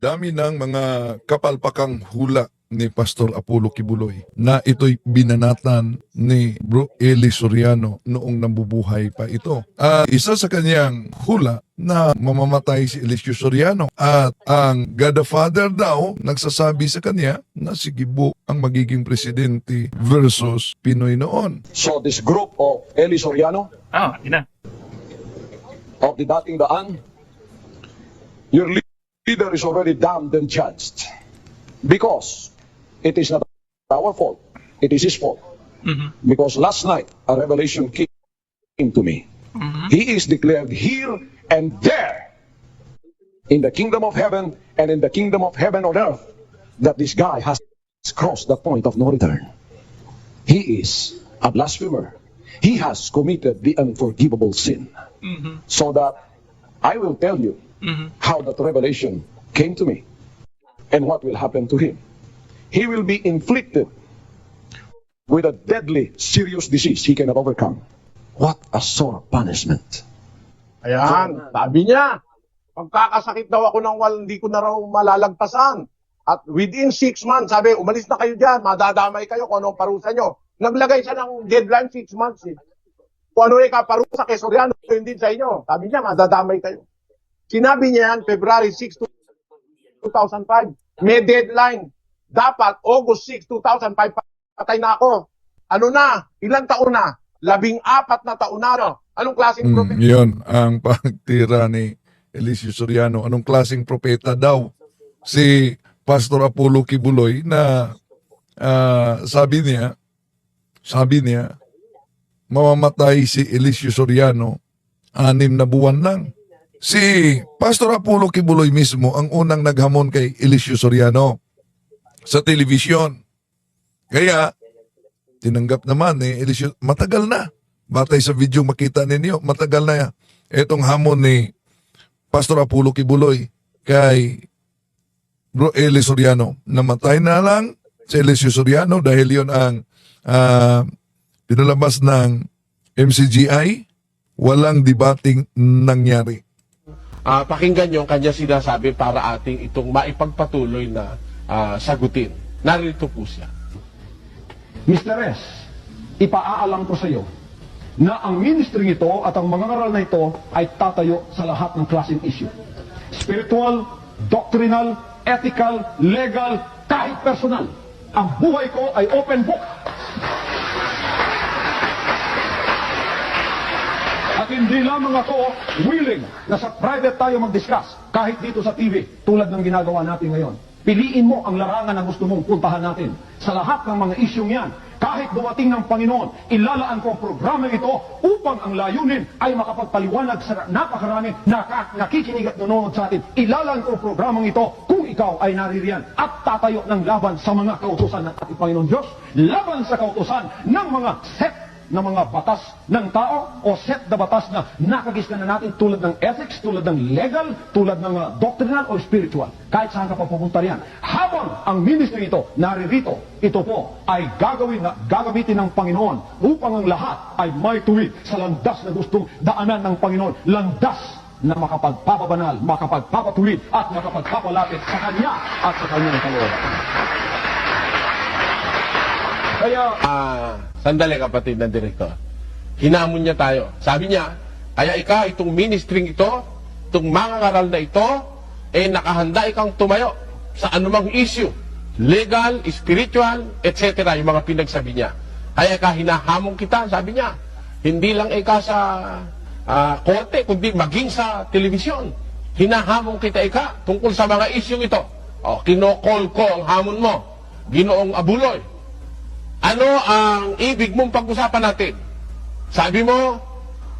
dami ng mga kapalpakang hula ni Pastor Apollo Kibuloy na ito'y binanatan ni Bro Eli Soriano noong nabubuhay pa ito. At isa sa kanyang hula na mamamatay si Eliseo Soriano at ang Godfather daw nagsasabi sa kanya na si Gibo ang magiging presidente versus Pinoy noon. So this group of Eli Soriano, Ah, ina. of the dating daan, your leader is already damned and judged. Because it is not our fault, it is his fault. Mhm. Because last night, a revelation came to me. He is declared here and there in the kingdom of heaven and in the kingdom of heaven on earth that this guy has crossed the point of no return. He is a blasphemer. He has committed the unforgivable sin. So that I will tell you how that revelation came to me and what will happen to him. He will be inflicted with a deadly, serious disease he cannot overcome. What a sore punishment. Ayan, sabi niya, pagkakasakit daw ako ng wal, hindi ko na raw malalagpasan. At within six months, sabi, umalis na kayo dyan, madadamay kayo kung anong parusa nyo. Naglagay siya ng deadline six months eh. Kung ano yung kaparusa kay Soriano, yun din sa inyo. Sabi niya, madadamay kayo. Sinabi niya yan, February 6, 2005. May deadline. Dapat August 6, 2005, patay na ako. Ano na? Ilang taon na? Labing apat na taon na. no? Anong klaseng Mm, prophet? yun ang pagtira ni Eliseo Soriano. Anong klaseng propeta daw si Pastor Apollo Kibuloy na ah, sabi niya, sabi niya, mamamatay si Eliseo Soriano anim na buwan lang. Si Pastor Apollo Kibuloy mismo ang unang naghamon kay Eliseo Soriano sa telebisyon. Kaya, tinanggap naman ni Eliseo, matagal na. Batay sa video makita ninyo, matagal na itong hamon ni Pastor Apollo Kibuloy kay Bro Eli Soriano. Namatay na lang si Eliseo Soriano dahil yon ang ah, pinalabas ng MCGI. Walang debating nangyari. Ah, pakinggan yung kanya sinasabi para ating itong maipagpatuloy na ah, sagutin. Narito po siya. Mr. S, ipaaalam ko sa iyo na ang ministry ito at ang mga ngaral na ito ay tatayo sa lahat ng klaseng issue. Spiritual, doctrinal, ethical, legal, kahit personal. Ang buhay ko ay open book. Hindi lamang ako willing na sa private tayo mag-discuss kahit dito sa TV tulad ng ginagawa natin ngayon. Piliin mo ang larangan na gusto mong puntahan natin. Sa lahat ng mga isyong yan, kahit dumating ng Panginoon, ilalaan ko ang programa ito upang ang layunin ay makapagpaliwanag sa napakarami na nakikinig at nanonood sa atin. Ilalaan ko ang programang ito kung ikaw ay naririyan at tatayo ng laban sa mga kautusan ng ating Panginoon Diyos, laban sa kautusan ng mga set ng mga batas ng tao o set na batas na nakagis na natin tulad ng ethics, tulad ng legal, tulad ng uh, doctrinal o spiritual. Kahit saan ka pa pupunta riyan. Habang ang ministry ito naririto, ito po ay gagawin na gagamitin ng Panginoon upang ang lahat ay may tuwid sa landas na gustong daanan ng Panginoon. Landas na makapagpapabanal, makapagpapatuwid at makapagpapalapit sa Kanya at sa Kanyang kalooban. Kaya, ah, sandali kapatid ng direktor. Hinamon niya tayo. Sabi niya, kaya ika, itong ministry ito, itong mga ngaral na ito, eh nakahanda ikang tumayo sa anumang issue. Legal, spiritual, etc. Yung mga pinagsabi niya. Kaya ka, hinahamon kita, sabi niya. Hindi lang ika sa ah, korte, kundi maging sa telebisyon. Hinahamon kita ika tungkol sa mga issue ito. O, kinokol ko ang hamon mo. Ginoong Abuloy. Ano ang ibig mong pag-usapan natin? Sabi mo,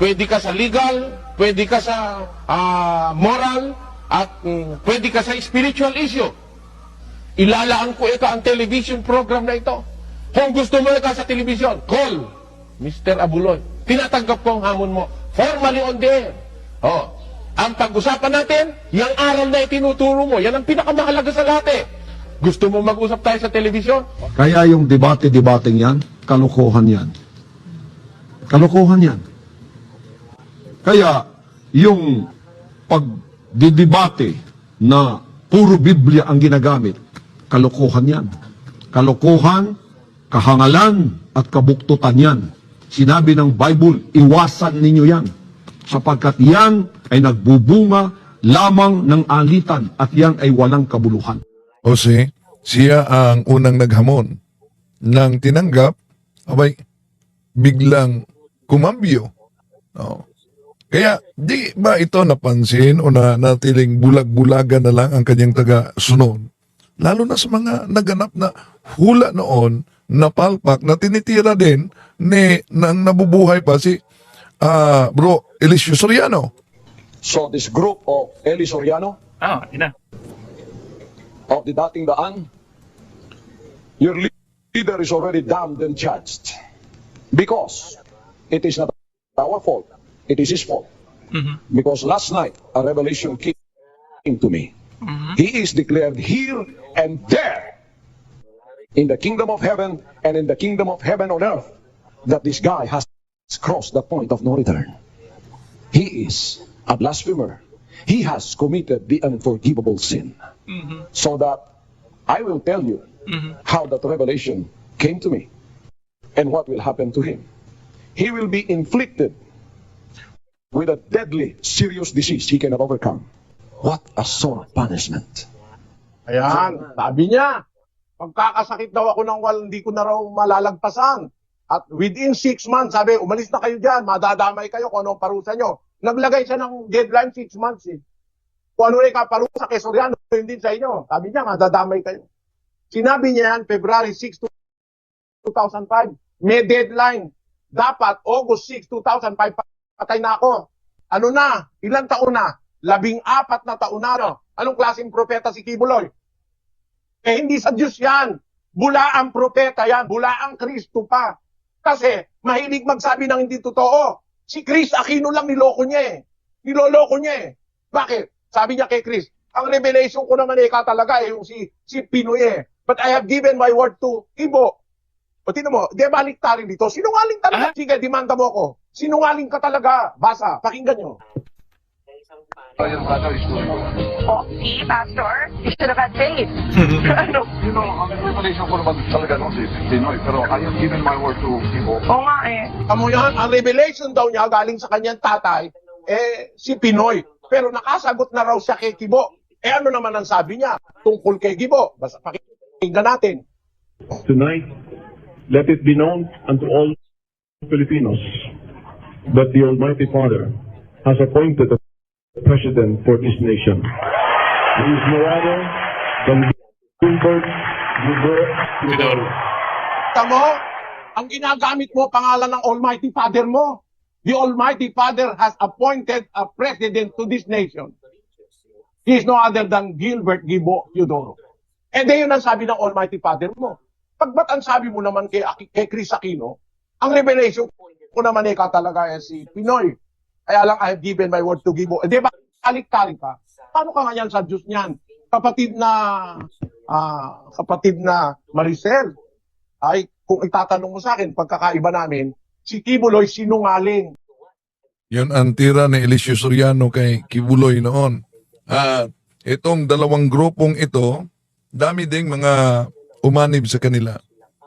pwede ka sa legal, pwede ka sa ah, moral, at mm, pwede ka sa spiritual issue. Ilalaan ko ika ang television program na ito. Kung gusto mo ka sa television, call Mr. Abuloy. Tinatanggap ko ang hamon mo. Formally on the air. Oh. Ang pag-usapan natin, yung aral na itinuturo mo, yan ang pinakamahalaga sa lahat eh. Gusto mo mag-usap tayo sa television? Kaya yung debate-debating yan, kalokohan yan. Kalokohan yan. Kaya yung pagdidebate na puro Biblia ang ginagamit. Kalokohan yan. Kalokohan, kahangalan, at kabuktutan yan. Sinabi ng Bible, iwasan ninyo yan. Sapagkat yan ay nagbubunga lamang ng alitan at yan ay walang kabuluhan. Jose, siya ang unang naghamon. Nang tinanggap, abay, biglang kumambyo. No. Kaya, di ba ito napansin o na natiling bulag-bulagan na lang ang kanyang taga-sunod? Lalo na sa mga naganap na hula noon, na palpak, na tinitira din ni nang nabubuhay pa si ah, bro Elisio Soriano. So this group of Eli Soriano, Ah, yun na. Of the dating daan, your leader is already damned and judged. Because it is not our fault, it is his fault. Because last night, a revelation came to me. He is declared here and there in the kingdom of heaven and in the kingdom of heaven on earth that this guy has crossed the point of no return. He is a blasphemer. He has committed the unforgivable sin. So that I will tell you how that revelation came to me and what will happen to him. He will be inflicted with a deadly, serious disease he cannot overcome. What a sore punishment. Ayan, sabi niya, pagkakasakit daw ako ng wal, hindi ko na raw malalagpasan. At within six months, sabi, umalis na kayo dyan, madadamay kayo kung anong parusa nyo. Naglagay siya ng deadline six months eh. Kung ano na ikaparusa kay Soriano, yun din sa inyo. Sabi niya, madadamay kayo. Sinabi niya yan, February 6, 2005. May deadline. Dapat August 6, 2005, patay na ako. Ano na? Ilang taon na? Labing apat na taon na. No? Anong klaseng propeta si Kibuloy? Eh, hindi sa Diyos yan. Bula ang propeta yan. Bula ang Kristo pa. Kasi, mahilig magsabi ng hindi totoo. Si Chris Aquino lang niloko niya eh. Niloloko niya eh. Bakit? Sabi niya kay Chris, ang revelation ko naman eh talaga eh, yung si, si Pinoy eh. But I have given my word to Ibo. O tinan mo, di balik tayo dito. Sinungaling talaga. Sige, demanda mo ako. Sinungaling ka talaga. Basa, pakinggan nyo. Oh, see, Pastor? You should have had faith. ano? You know, ang revelation ko naman talaga no, si Pinoy, pero I have given my word to Ibo. Oo nga eh. Amo yan, ang revelation daw niya galing sa kanyang tatay, eh, si Pinoy. Pero nakasagot na raw siya kay Kibo. Eh ano naman ang sabi niya tungkol kay Kibo? Basta pakinggan natin. Tonight, let it be known unto all Filipinos that the Almighty Father has appointed a president for this nation. He is no other than Gilbert Gilbert Tamo, ang ginagamit mo pangalan ng Almighty Father mo. The Almighty Father has appointed a president to this nation. He is no other than Gilbert Gibo Eudoro. And then yun ang sabi ng Almighty Father mo. Pag ba't ang sabi mo naman kay, kay Chris Aquino, ang revelation ko naman eh ka talaga eh, si Pinoy. Kaya lang I have given my word to Gibo. Hindi ba, alik-talik ka? Paano ka nga yan sa Diyos niyan? Kapatid na, ah, kapatid na Maricel, ay kung itatanong mo sa akin, pagkakaiba namin, si Kibuloy sinungaling. Yun ang tira ni Eliseo Soriano kay Kibuloy noon. At itong dalawang grupong ito, dami ding mga umanib sa kanila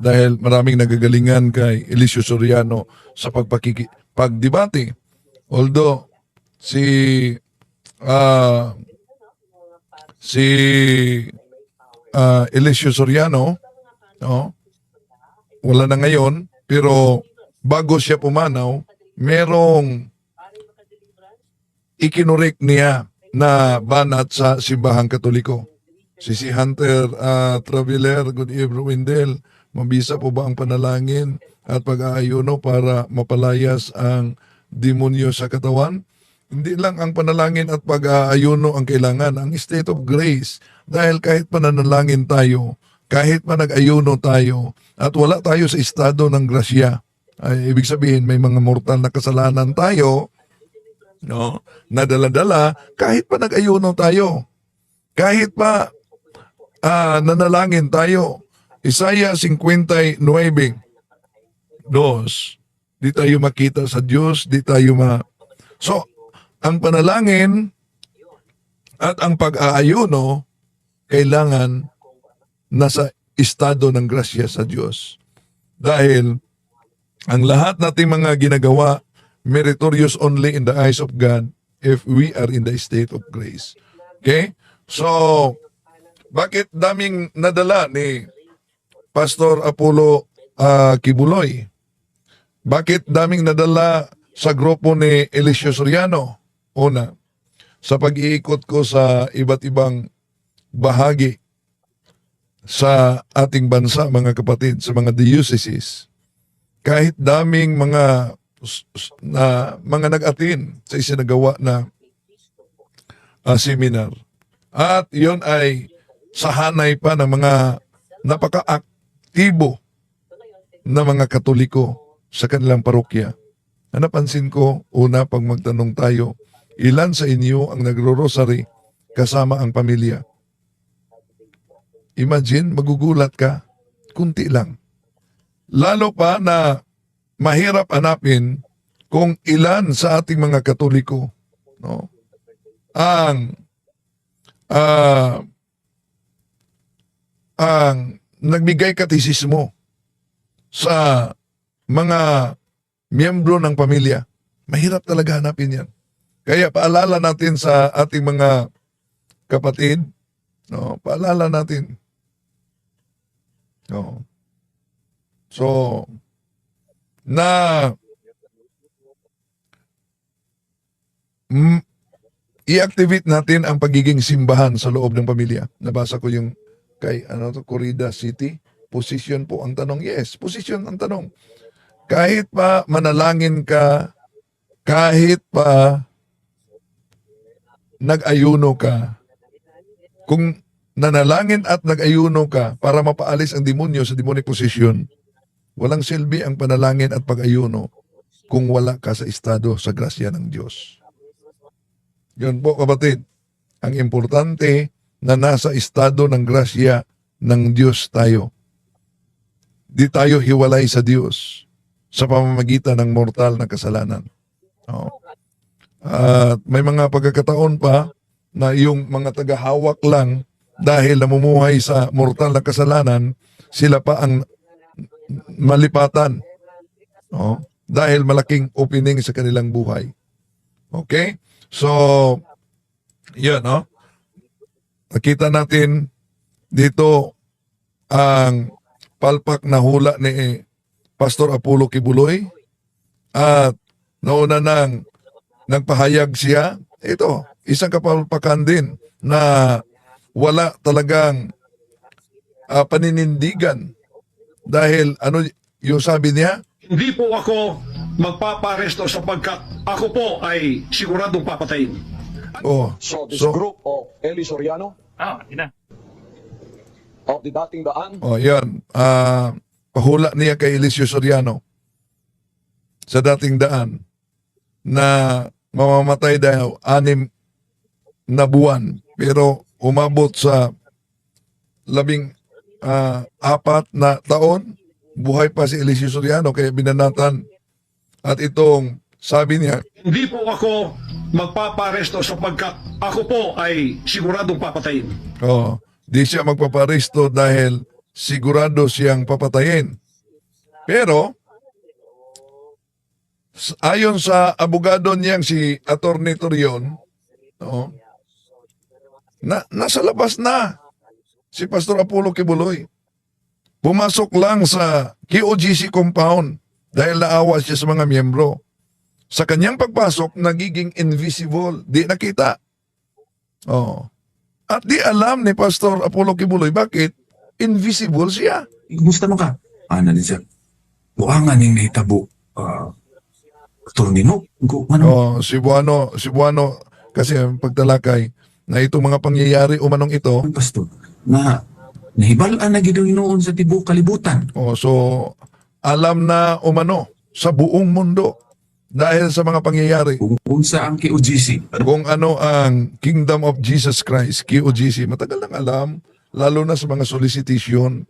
dahil maraming nagagalingan kay Eliseo Soriano sa pagpakiki. Although si ah si ah, Eliseo Soriano no, wala na ngayon pero bago siya pumanaw merong ikinurek niya na banat sa simbahang katoliko. Si si Hunter ah, Traveler, good evening Windel, mabisa po ba ang panalangin at pag-aayuno para mapalayas ang demonyo sa katawan? Hindi lang ang panalangin at pag-aayuno ang kailangan, ang state of grace. Dahil kahit pananalangin tayo, kahit pa nag-ayuno tayo, at wala tayo sa estado ng grasya, ay ibig sabihin may mga mortal na kasalanan tayo, no? Nadala-dala kahit pa nag-ayuno tayo. Kahit pa ah, nanalangin tayo. Isaiah 59, dos. Di tayo makita sa Diyos, di tayo ma... So, ang panalangin at ang pag-aayuno kailangan nasa estado ng grasya sa Diyos. Dahil ang lahat nating mga ginagawa meritorious only in the eyes of God if we are in the state of grace. Okay? So, bakit daming nadala ni Pastor Apollo ah, Kibuloy? Bakit daming nadala sa grupo ni Eliseo Soriano? Una, sa pag-iikot ko sa iba't ibang bahagi sa ating bansa, mga kapatid, sa mga dioceses, kahit daming mga na mga nag-atin sa isinagawa na ah, seminar. At yon ay sahanay pa ng mga napaka-aktibo na mga katoliko sa kanilang parokya. Na napansin ko, una pag magtanong tayo, ilan sa inyo ang nagro-rosary kasama ang pamilya? Imagine, magugulat ka, kunti lang. Lalo pa na mahirap hanapin kung ilan sa ating mga katoliko no, ang ah, ang nagbigay katisismo sa mga miyembro ng pamilya. Mahirap talaga hanapin yan. Kaya paalala natin sa ating mga kapatid, no, paalala natin. No. So, na mm, i-activate natin ang pagiging simbahan sa loob ng pamilya. Nabasa ko yung kay ano to, Corrida City. Position po ang tanong. Yes, position ang tanong. Kahit pa manalangin ka, kahit pa nag-ayuno ka, kung nanalangin at nag-ayuno ka para mapaalis ang demonyo sa demonic position, walang silbi ang panalangin at pag-ayuno kung wala ka sa estado sa grasya ng Diyos. Yun po kapatid, ang importante na nasa estado ng grasya ng Diyos tayo. Di tayo hiwalay sa Diyos sa pamamagitan ng mortal na kasalanan. Oo. At may mga pagkakataon pa na yung mga tagahawak lang dahil namumuhay sa mortal na kasalanan, sila pa ang malipatan. Oo. Dahil malaking opening sa kanilang buhay. Okay? So, yun, no? Nakita natin dito ang palpak na hula ni Pastor Apollo Kibuloy. At nauna nang nagpahayag siya, ito, isang kapalpakan din na wala talagang ah, paninindigan. Dahil ano yung sabi niya, Hindi po ako magpaparesto sapagkat ako po ay siguradong papatayin. oh, So this So- group of Eli Soriano? Ah, yun na. of the dating daan? Oh, yan, ah, pahula niya kay Eliseo Soriano sa dating daan na mamamatay daw anim na buwan pero umabot sa labing ah, apat na taon buhay pa si Eliseo Soriano kaya binanatan at itong sabi niya Hindi po ako magpaparesto sapagkat ako po ay siguradong papatayin. oh, di siya magpaparesto dahil sigurado siyang papatayin pero ayon sa abogado niyang si Attorney Torion no, na, nasa labas na si Pastor Apollo Kibuloy pumasok lang sa QOGC compound dahil naawa siya sa mga miyembro. Sa kanyang pagpasok, nagiging invisible. Di nakita. Oh. At di alam ni Pastor Apollo Kibuloy bakit invisible siya. Kumusta mo ka? Ano din siya? Buangan yung nahitabo. Uh, Attorney mo? Go, ano? Oh, si Buano, si Buano kasi ang pagtalakay na itong mga pangyayari umanong ito, Ang pastor, na nahibalaan na gidong sa tibuok kalibutan. oh, so alam na umano sa buong mundo dahil sa mga pangyayari Kung unsa ang KOGC. kung ano ang Kingdom of Jesus Christ, QOGC. Matagal nang alam, lalo na sa mga solicitation,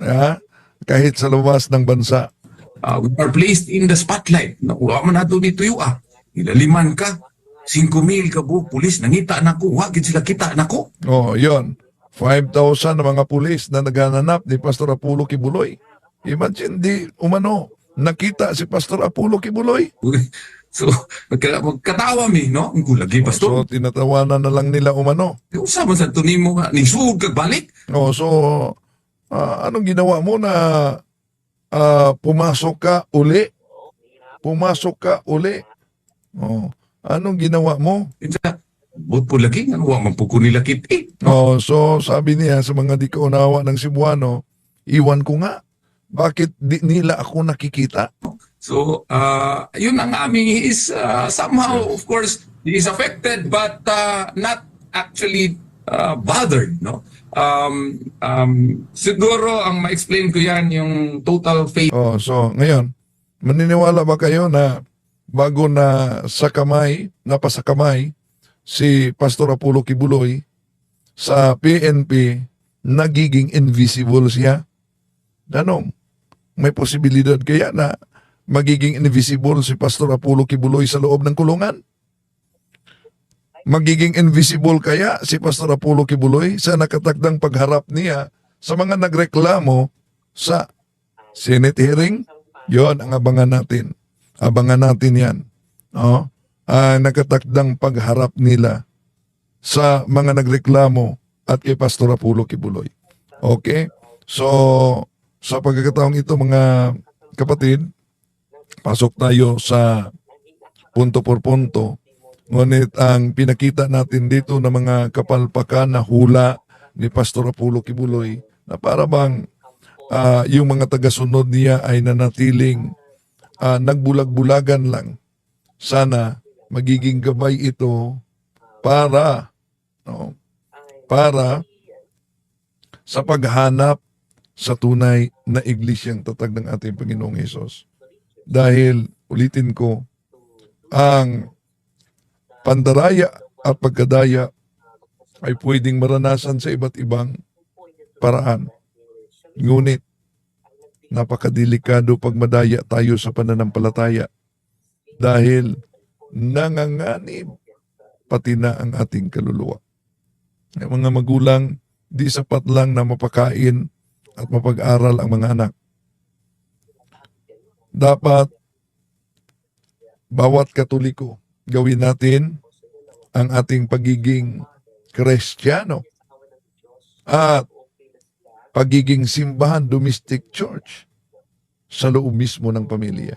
ha? kahit sa labas ng bansa. Uh, we are placed in the spotlight. Nakuha man nato ni tuyo ah. Ilaliman ka. 5 mil ka bu, pulis, nangita na ko. Wagid sila kita na ko. Oh, yon. 5,000 na mga pulis na naghanap ni Pastor Apollo Kibuloy. Imagine, di umano, nakita si Pastor Apollo Kibuloy. So, magka, magkatawa mi, no? Ang gulagi, So, pastor. tinatawanan na lang nila umano. So, Usama sa tunin mo nga, nisugod kag balik. Oh, so, ah, anong ginawa mo na ah, pumasok ka uli? Pumasok ka uli. Oh, anong ginawa mo? Bot po lagi, nga wa man po ko nila kiti. Oh, so sabi niya sa mga di kaunawa ng Cebuano, iwan ko nga. Bakit di nila ako nakikita? So, uh, yun ang aming is uh, somehow, of course, he is affected but uh, not actually uh, bothered, no? Um, um, siguro ang ma-explain ko yan yung total faith Oh, so ngayon, maniniwala ba kayo na bago na sa kamay, napasakamay si Pastor Apollo Kibuloy sa PNP, nagiging invisible siya? Tanong, may posibilidad kaya na magiging invisible si Pastor Apollo Kibuloy sa loob ng kulungan? Magiging invisible kaya si Pastor Apollo Kibuloy sa nakatakdang pagharap niya sa mga nagreklamo sa Senate hearing? Yon ang abangan natin. Abangan natin yan. No? Ah, nakatakdang pagharap nila sa mga nagreklamo at kay Pastor Apollo Kibuloy. Okay? So, sa pagkakataong ito mga kapatid, pasok tayo sa punto por punto. Ngunit ang pinakita natin dito na mga kapalpakan na hula ni Pastor Apollo Kibuloy na para bang ah, yung mga tagasunod niya ay nanatiling ah, nagbulag-bulagan lang. Sana magiging gabay ito para no, para sa paghanap sa tunay na iglesyang tatag ng ating Panginoong Hesus. Dahil, ulitin ko, ang pandaraya at pagkadaya ay pwedeng maranasan sa iba't ibang paraan. Ngunit, napakadelikado pag madaya tayo sa pananampalataya dahil nanganganib pati na ang ating kaluluwa. Ang mga magulang, di sapat lang na mapakain at mapag-aral ang mga anak. Dapat bawat katoliko gawin natin ang ating pagiging kristyano at pagiging simbahan domestic church sa loob mismo ng pamilya.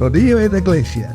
Rodillo et Iglesia,